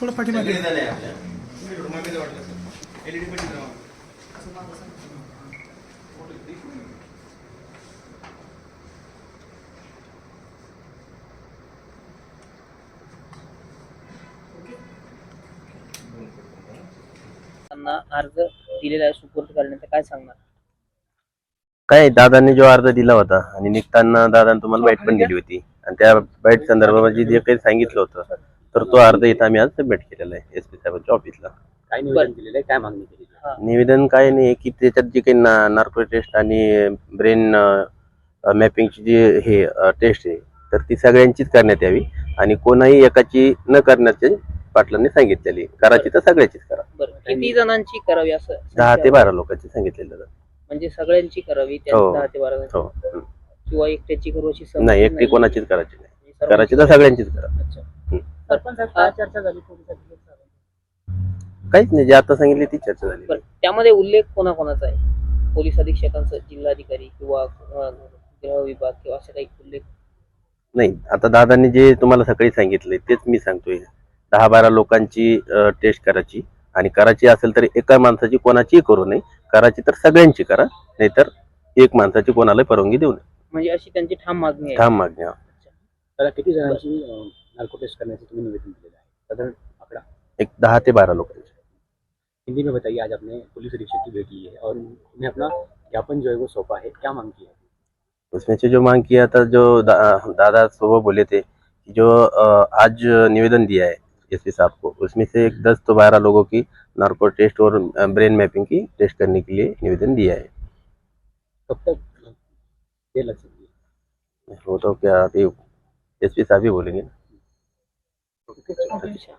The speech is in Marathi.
थोडं पाठीमागे त्यांना अर्ज दिलेला आहे सुपूर्द करण्याचं. काय सांगणार? काय दादांनी जो अर्ज दिला होता आणि निघताना दादांनी तुम्हाला बाईट पण दिली होती. आणि त्या बाईट संदर्भामध्ये जे काही सांगितलं होतं तर तो अर्ज इथं आम्ही आज सबमिट केलेला आहे एस पी साहेबांच्या ऑफिसला. काय निवेदन दिलेलं आहे? काय मागणी केली? निवेदन काय नाही की त्याच्यात जी काही नार्को टेस्ट आणि ब्रेन मॅपिंगची जी हे टेस्ट आहे तर ती सगळ्यांचीच करण्यात यावी आणि कोणाही एकाची न करण्याचे पाटलांनी सांगितलेली करायची तर सगळ्याचीच करा. बरं किती जणांची करावी असं? दहा ते बारा लोकांची सांगितलेलं. म्हणजे सगळ्यांची करावी हो. दहा ते बारा. हो हं. किंवा एकट्याची करू अशी नाही एकटी कोणाचीच करायची नाही सर्वांची करायची तर सगळ्यांचीच करा अच्छा. सरपंच साहेब, काय चर्चा झाली काहीच नाही जे आता सांगितले ती चर्चा झाली बरं त्यामध्ये उल्लेख कोणाकोणाचा आहे पोलीस अधीक्षकांचा जिल्हाधिकारी किंवा अं, गृह विभाग किंवा असे काही उल्लेख नाही आता दादांनी जे तुम्हाला सकाळी सांगितले तेच मी सांगतोय दहा बारा लोकांची टेस्ट करायची आणि करायची असेल तर एका माणसाची कोणाचीही करू नये. करायची तर सगळ्यांची करा नाहीतर एक माणसाची कोणाला परवानगी देऊ नये. म्हणजे अशी त्यांची ठाम मागणी आहे. ठाम मागणी हा. त्याला किती जणांची नार्को टेस्ट करण्याचे तुम्ही निवेदन दिलेलं आहे? साधारण आंकड़ा एक दहा ते बारा लोकांची. हिंदी में बताइए आज आपने पुलिस अधीक्षक की भेंट ली है और उन्हें अपना ज्ञापन जो है वो सौंपा है क्या मांग की है? उसमें से जो मांग किया था जो दा, दादा सुबह बोले थे कि जो अ, आज निवेदन दिया है एस पी साहब को। उसमें से एक दस तो बारह लोगों की नार्को टेस्ट और ब्रेन मैपिंग की टेस्ट करने के लिए निवेदन दिया है। कब तक ये लग सकती है? वो तो क्या अभी एस पी साहब ही बोलेंगे ना। अच्छा.